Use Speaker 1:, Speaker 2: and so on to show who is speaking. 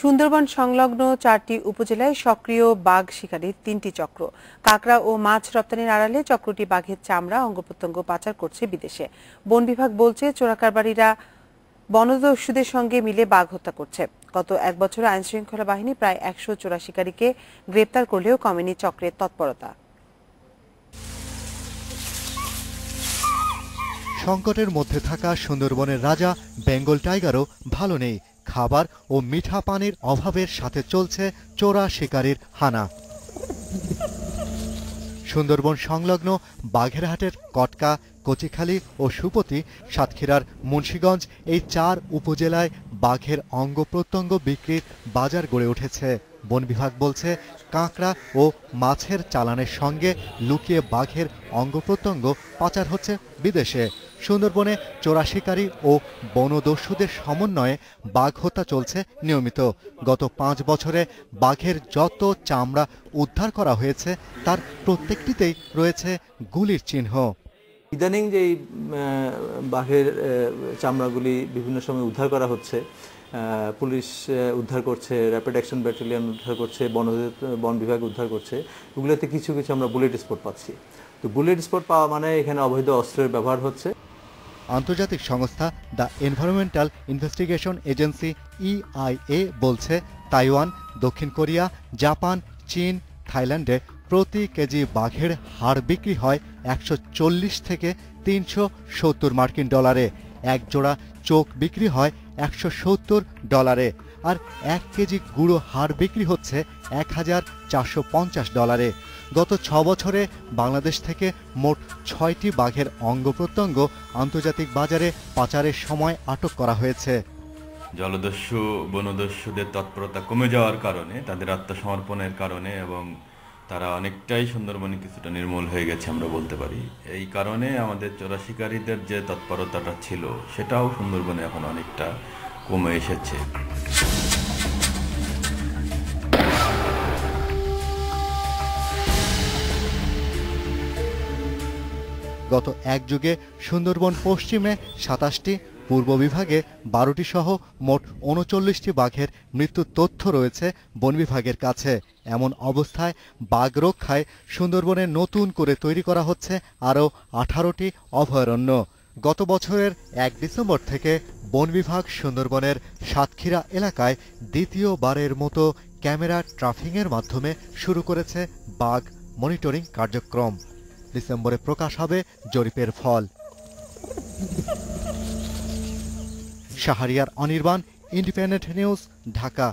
Speaker 1: সুন্দরবন সংলগ্ন চারটি উপজেলায় সক্রিয় বাঘ শিকারীর তিনটি চক্র। কাকড়া ও মাছ রপ্তানির আড়ালে চক্রটি বাঘের চামড়া, অঙ্গপ্রত্যঙ্গ পাচার করছে বিদেশে। বন বিভাগ বলছে, চোরাকারবারীরা বনদস্যুদের সঙ্গে মিলে বাঘ হত্যা করছে। গত এক বছরে আইন শৃঙ্খলা বাহিনী প্রায় একশো চোরা শিকারীকে গ্রেপ্তার করলেও কমেনি চক্রের তৎপরতা।
Speaker 2: সংকটের মধ্যে থাকা সুন্দরবনের রাজা বেঙ্গল টাইগারও ভালো নেই। খাবার ও মিঠা পানির অভাবের সাথে চলছে চোরা শিকারীর হানা। সুন্দরবন সংলগ্ন বাঘেরহাটের কটকা কচিখালী ও সুপতি, সাতক্ষীরার মুন্সীগঞ্জ এই চার উপজেলায় বাঘের অঙ্গ প্রত্যঙ্গ বিক্রির বাজার গড়ে উঠেছে। বন বিভাগ বলছে, কাঁকড়া ও মাছের চালানের সঙ্গে লুকিয়ে বাঘের অঙ্গ প্রত্যঙ্গ পাচার হচ্ছে বিদেশে। সুন্দরবনে চোরা শিকারী ও বনদস্যুদের সমন্বয়ে বাঘ হত্যা চলছে নিয়মিত। গত পাঁচ বছরে বাঘের যত চামড়া উদ্ধার করা হয়েছে, তার প্রত্যেকটিতেই রয়েছে গুলির চিহ্ন।
Speaker 3: ইদানিং যে এই, বাঘের চামড়াগুলি বিভিন্ন সময় উদ্ধার করা হচ্ছে পুলিশ উদ্ধার করছে র্যাপিড অ্যাকশন ব্যাটালিয়ন উদ্ধার করছে বন বন বিভাগ উদ্ধার করছে ওগুলোতে কিছু কিছু আমরা বুলেট স্পট পাচ্ছি। তো বুলেট স্পট পাওয়া মানে এখানে অবৈধ অস্ত্রের ব্যবহার হচ্ছে।
Speaker 2: আন্তর্জাতিক সংস্থা the environmental investigation agency EIA বলছে তাইওয়ান দক্ষিণ কোরিয়া জাপান চীন থাইল্যান্ডে প্রতি কেজি বাঘের হাড় বিক্রি হয় একশো চল্লিশ থেকে তিনশো সত্তর মার্কিন ডলারে। এক জোড়া চোখ বিক্রি হয় একশো সত্তর ডলারে আর এক কেজি গুঁড়ো হাড় বিক্রি হচ্ছে এক হাজার চারশো পঞ্চাশ ডলারে। গত ছ বছরে বাংলাদেশ থেকে মোট ছয়টি বাঘের অঙ্গ প্রত্যঙ্গ আন্তর্জাতিক বাজারে পাচারের সময় আটক করা হয়েছে।
Speaker 4: জলদস্যু, বনদস্যুদের তৎপরতা কমে যাওয়ার কারণে, তাদের আত্মসমর্পণের কারণে এবং তারা অনেকটাই সুন্দরবনে কিছুটা নির্মূল হয়ে গেছে আমরা বলতে পারি। এই কারণে আমাদের চোরা শিকারীদের যে তৎপরতাটা ছিল, সেটাও সুন্দরবনে এখন অনেকটা কমে এসেছে।
Speaker 2: গত এক যুগে সুন্দরবন পশ্চিমে সাতাশটি পূর্ব বিভাগে বারোটি সহ মোট উনচল্লিশটি বাঘের মৃত্যুর তথ্য রয়েছে বন বিভাগের কাছে। এমন অবস্থায় বাঘ রক্ষায় সুন্দরবনে নতুন করে তৈরি করা হচ্ছে আরও আঠারোটি অভয়ারণ্য। গত বছরের এক ডিসেম্বর থেকে বন বিভাগ সুন্দরবনের সাতক্ষীরা এলাকায় দ্বিতীয়বারের মতো ক্যামেরা ট্রাফিংয়ের মাধ্যমে শুরু করেছে বাঘ মনিটরিং কার্যক্রম। ডিসেম্বরে প্রকাশ হবে জরিপের ফল। Shahriar Anirban independent news Dhaka.